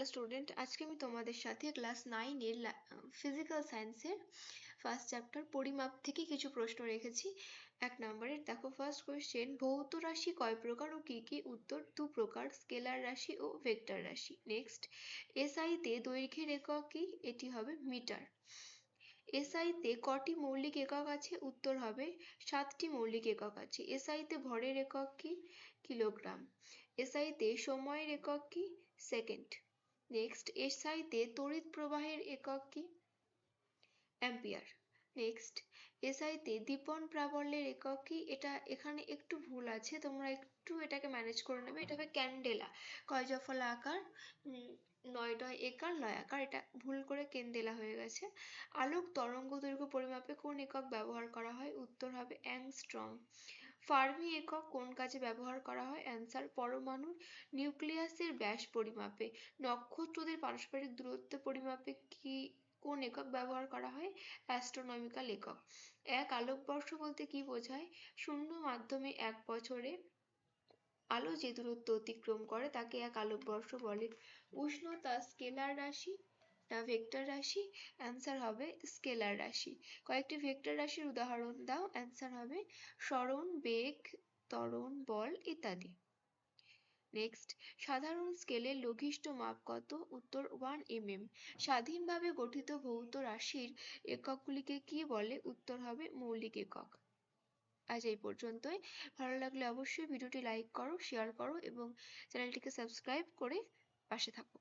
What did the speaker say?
Hello student আজকে আমি তোমাদের সাথে ক্লাস নাইনের ফিজিক্যাল সায়েন্সের ফার্স্ট চ্যাপ্টার পরিমাপ থেকে কিছু প্রশ্ন রেখেছি। এক নম্বরের দেখো ফার্স্ট কোয়েশ্চেন ভৌত রাশি কয় প্রকার ও কি কি? উত্তর, দু প্রকার স্কেলার রাশি ও ভেক্টর রাশি। নেক্সট এসআইতে দৈর্ঘ্যের একক কি? এটি হবে মিটার এসআইতে কটি মৌলিক একক আছে? উত্তর হবে সাতটি মৌলিক একক আছে। এসআইতে ভরের একক কি? কিলোগ্রাম এসআইতে সময়ের একক কি? সেকেন্ড নেক্সট এসআইতে তড়িৎ প্রবাহের একক কি? অ্যাম্পিয়ার নেক্সট এসআইতে দীপন প্রাবল্যের একক কি? এটা এখানে একটু ভুল আছে, তোমরা একটু এটাকে ম্যানেজ করে নেবে। এটা হবে ক্যান্ডেলা কয় জফলা আকার? নয় নয় একার, নয় আকার। এটা ভুল করে কেন্দেলা হয়ে গেছে। আলোক তরঙ্গ দৈর্ঘ্য পরিমাপে কোন একক ব্যবহার করা হয়? উত্তর হবে অ্যাংস্ট্রম। ফার্মি একক কোন কাজে ব্যবহার করা হয়? অ্যান্সার পরমাণুর নিউক্লিয়াসের ব্যাস পরিমাপে। নক্ষত্রদের পারস্পরিক দূরত্ব পরিমাপে কি, কোন একক ব্যবহার করা হয়? অ্যাস্ট্রোনমিক্যাল একক। এক আলোকবর্ষ বলতে কি বোঝায়? শূন্য মাধ্যমে এক বছরে আলো যে দূরত্ব অতিক্রম করে, তাকে এক আলোকবর্ষ বলে। উষ্ণতা স্কেলার রাশি ভেক্টর রাশি, অ্যান্সার হবে স্কেলার রাশি। কয়েকটি ভেক্টর রাশির উদাহরণ দাও, অ্যান্সার হবে স্মরণ, বেগ, ত্বরণ, বল ইত্যাদি। নেক্সট, সাধারণ স্কেলের লঘিষ্ঠ মাপ কত? উত্তর ওয়ান এম এম স্বাধীনভাবে গঠিত ভৌত রাশির এককগুলিকে কি বলে? উত্তর হবে মৌলিক একক। আজ এই পর্যন্তই। ভালো লাগলে অবশ্যই ভিডিওটি লাইক করো, শেয়ার করো এবং চ্যানেলটিকে সাবস্ক্রাইব করে পাশে থাকো।